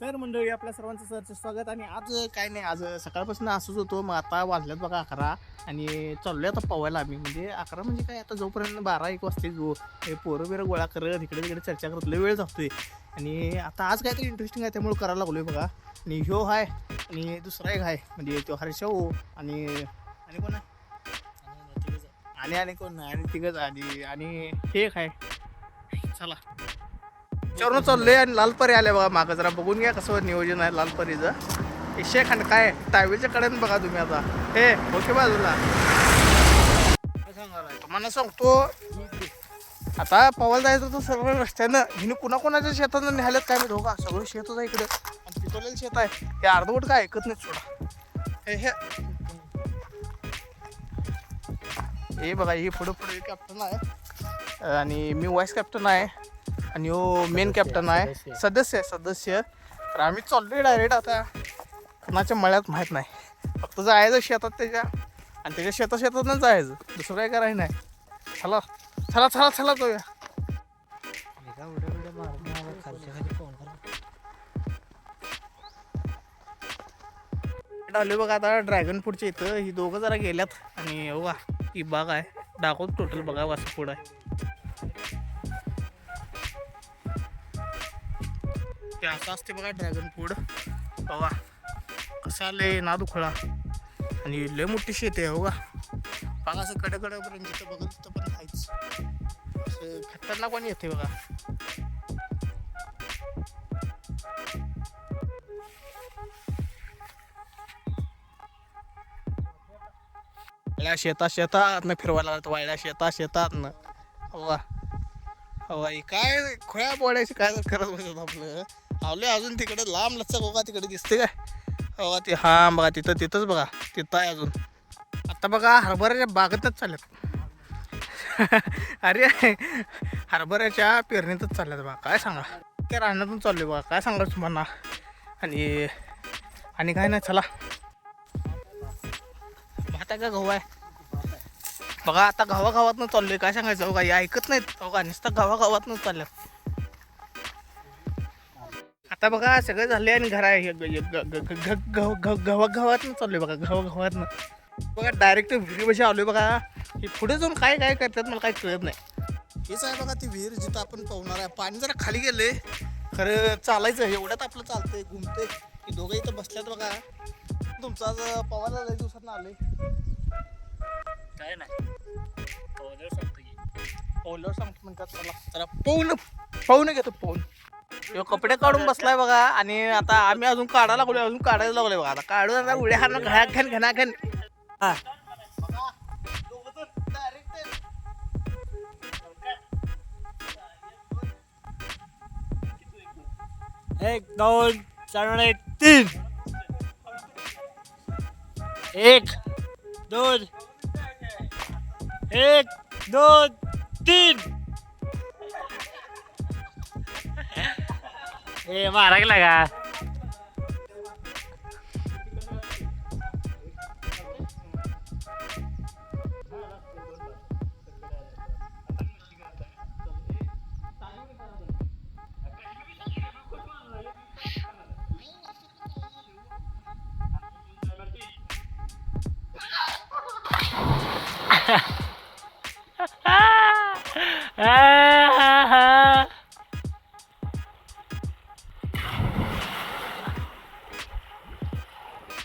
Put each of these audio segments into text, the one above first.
तर मंडळी आपल्या सर्वांचं सरचं स्वागत. आणि आज काय नाही आज सकाळपासून असंच होतो. मग आता वाजल्यात बघा अकरा. आणि चाललोय आता पवायला आम्ही. म्हणजे अकरा म्हणजे काय आता जोपर्यंत बारा एक वाजते जो. हे पोरं बिरं गोळा करत इकडे तिकडे चर्चा करत लय वेळ जातोय. आणि आता आज काहीतरी इंटरेस्टिंग आहे त्यामुळे करायला लागलोय बघा. आणि ह्यो हाय आणि दुसरा एक आहे म्हणजे तो हर्षा हो आणि आणि कोण आहे? आणि आणि कोण? आणि तिघंच. आणि आणि हे एक आहे चला. चरण चाललोय आणि लालपरी आले बघा मागं. जरा बघून घ्या कसं नियोजन आहे लालपरीचं. हे शेख आणि काय टायवेच्या कडेन बघा तुम्ही आता. हे ओके बाजूला. तुम्हाला सांगतो आता पवाल जायचं तर सर्व रस्त्यानं. हिने कुणाकुणाच्या शेतानं न्यायला काय माहिती? हो का? सगळं शेतच आहे इकडे. आणि पिकवलेलं शेत आहे. हे अर्धवट काय ऐकत नाही सोडा. हे हे. हे बघा ही पुढं पुढे कॅप्टन आहे. आणि मी वाईस कॅप्टन आहे. आणि हो मेन कॅप्टन आहे. सदस्य आहे सदस्य. तर आम्ही चाललोय डायरेक्ट आता. कुणाच्या मळ्यात माहीत नाही. फक्त जायचं शेतात त्याच्या. आणि त्याच्या शेतात शेतातच जायचं. दुसरं काय करायचं नाही. चला. चला चला चला जाऊया. आलो बघा आता ड्रॅगन फ्रूटच्या इथं. ही दोघं जरा गेल्यात. आणि हो का ही बाग आहे. दाखवतो टोटल बघा वासं फूड आहे. ते असं असते बघा ड्रॅगन फूड बघा कसं आलंय नादुखळा आणि लय मोठी शेती आहे हो बघा बघा असं कडेकडेपर्यंत जिथं बघत तिथं पण आहेच. असं खतरनाक पण येते बघा. वाळ्या शेतात शेतात फिरवायला लागत वाळ्या शेतात शेतात न हवा हवा काय खोळ्या बोडायची काय करत बसत आपलं. आवले अजून तिकडे लांब लचक बघा तिकडे दिसते काय. बघा ते हा बघा तिथं तिथंच बघा तिथं आहे अजून. आता बघा हरभऱ्याच्या बागेतच चालल्यात. अरे हरभऱ्याच्या पेरणीतच चालल्यात बघा काय सांगा. त्या रानातून चालले बघा काय सांगा तुम्हाला. आणि आणि काय नाही चला. भात आहे का गहू आहे? बघा आता गावागावातनं चाललोय काय सांगायचं बघा हे ऐकत नाहीत. बघा नुसतं गावागावातनं चालल्यात. आता बघा सगळं झाले आणि घरा गावागावातनं चाललोय बघा गावागावातनं बघा डायरेक्ट विहिरीपाशी आलोय बघा. हे पुढे जाऊन काय काय करतात मला काही कळत नाही. हेच आहे बघा ती विहीर जिथं आपण पाहणार आहे. पाणी जरा खाली गेले खरं चालायचं एवढ्यात आपलं चालतंय घुमतंय. की दोघं इथं बसल्यात बघा. तुमचं आज पवायला लय दिवसात आले काय नाही. पावल्यावर सांगतो की. पावल्यावर सांगतो म्हणतात चला जरा पाहून पाहून घेतो पाहून ह्यो कपडे काढून बसलाय बघा. आणि आता आम्ही अजून काढायला लागलोय अजून काढायला लागलोय बघा. आता काढून आता उड्या हाणं घ्या घन घेना घन हा. एक दोन चार एक तीन. एक दोन. एक दोन तीन. ए मारा गेला का?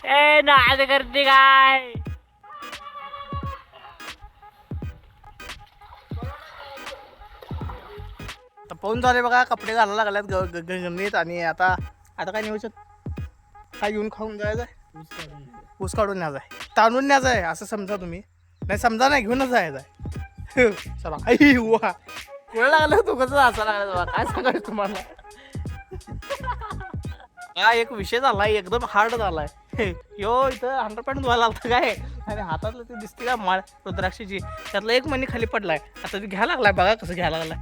ए नाद करते काय? आता पाहून झाले बघा कपडे घालायला लागल्यात ग- ग- आणि आता आता काय नेऊच काय घेऊन खाऊन जायचं आहे ऊस काढून न्यायचा आहे ताणून न्यायचा आहे असं समजा तुम्ही. नाही समजा नाही घेऊनच जायचं आहे चला. आई वा. वेळ लागला तू कसं असा लागला बा काय सांगायचं तुम्हाला? हा एक विषय झालाय एकदम हार्ड झालाय. यो इथं हंड्रेड पॉईंट धुवायला लागतं काय? आणि हातातलं ते दिसते का माळ रुद्राक्षीची? त्यातला एक मणी खाली पडलाय. आता ते घ्यायला लागलाय बघा कसं घ्यायला लागलाय.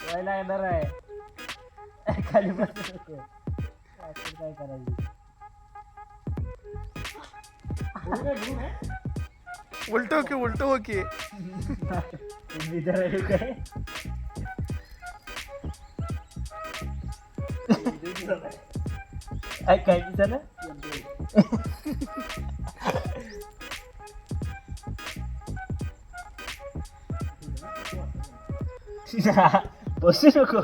पळायला येणार आहे खाली बसू नको असं काय करायचं? उलट हो की उलट हो की. काय? काय बसू नको.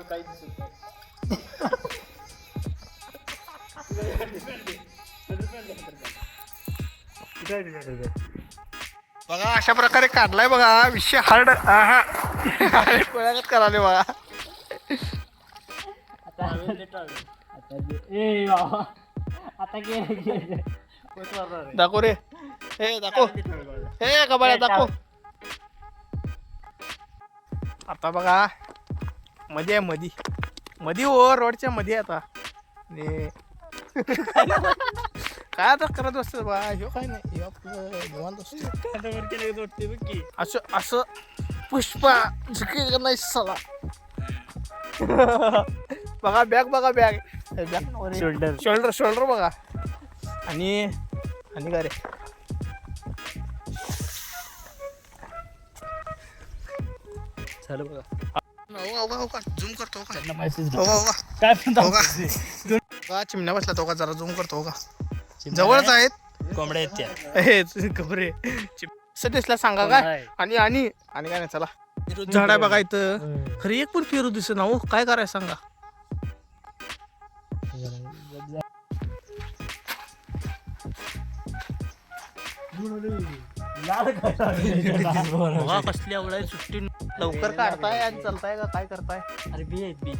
काही दिसत नाही बघा अशा प्रकारे काढलाय बघा विषय हार्ड हा कोणागत कराले बघा. आता दाखव रे. हे दाखव. हे कबाड्या दाखव. आता बघा. मध्ये आहे मधी. मधी हो रोडच्या मध्ये आता. आणि काय आता करत असतं बा? ह्यो काय नाही. ह्यो आपलं निवांत असतो असं असं. पुष्पा झुके नाही सला बघा बॅग बघा bag. Bag. Shoulder shoulder shoulder बघा. आणि आणि काय रे? झालं बघा. झूम करतो हो का त्यांना मेसेज हो का, हो. का? काय म्हणता हो का? बघा, चिमण्या बसला तो का? जरा झूम करतो हो का? जवळच आहेत. कोंबड्या आहेत त्या. हे खबरे असं दिसला सांगा काय. आणि आणि आणि काय नाही चला. झाड आहे बघा इथं. खरी एक पण पेरू दिसत ना हो. काय करायचं सांगा? लाल काय? बघा कसली आवड आहे सुट्टी लवकर काढताय आणि चालताय का? काय करताय? अरे बी आहेत बी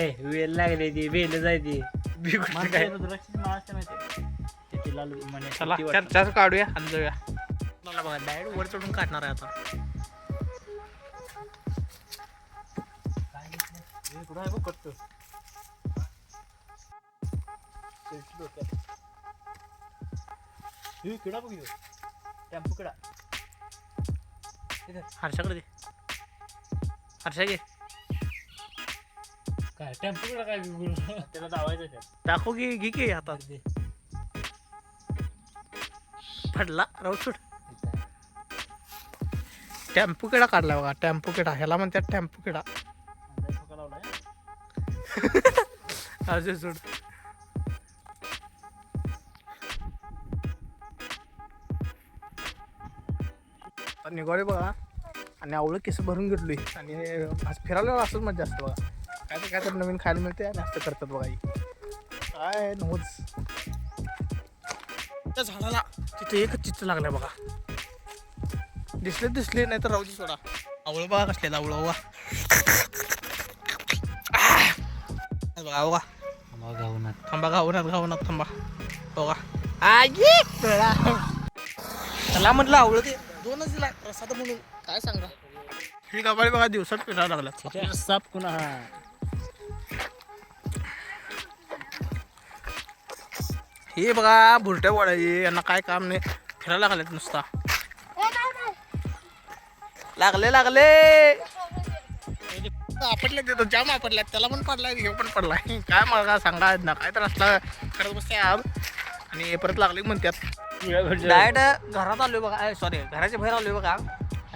ए वेल लागले ती वेल जाय ती. बी कुठली काय? रुद्राक्षी माळ असते माहिती ते लाल म्हणे चला चार चार काढूया आणि जाऊया. मला बघा डायरेक्ट वर चढून काढणार आहे आता. कुठं आहे बघ करतो किडा बघ टेम्पो किडा. हर्षाकडे दे. हर्षा घे काय टेम्पो किडा काय त्याला धावायचं त्यात. दाखव घे घे की आता. पडला राहू सोड. टेम्पो किडा काढला बघा टेम्पो किडा. ह्याला म्हणतात टेम्पो किडा. असं सोड. आता निघाले बघा. आणि आवळं केस भरून घेतलोय आणि आज फिरायला असंच मजा असते बघा. काय तर काय तर नवीन खायला मिळते आणि असं करतात बघा काय नव्हच त्या झाडाला तिथे एकच चित्र लागलाय बघा. दिसले दिसले नाही तर राहू दे सोडा. आवळं बघा कसले आवळं बघा आह! बघा बघा. थांबा गावनात गावनात थांबा बघा. म्हटलं आवडं ते दोनच दिला प्रसाद म्हणून. काय सांगा? ही गाबाळी बघा दिवसात फिरायला लागला. साप कुणा हे? बघा भुरट्या वडाई यांना काय काम नाही. फिरायला लागलेत नुसता. लागले लागले. आपटले देतो जाम आपटल्यात त्याला पण पडलाय हे पण पडलाय. काय मला सांगा ना काय तर असला करत बसते आणि परत लागले म्हणतात. डायरेक्ट घरात आलोय बघा. सॉरी घराच्या बाहेर आलोय बघा.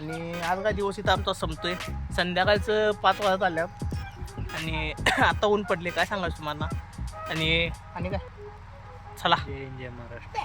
आणि आज काय दिवस इथं आमचा संपतोय. संध्याकाळचं पाच वाजत आल्या आणि आता ऊन पडले काय सांगायचं तुम्हाला? आणि आणि काय? चला. जय महाराष्ट्र.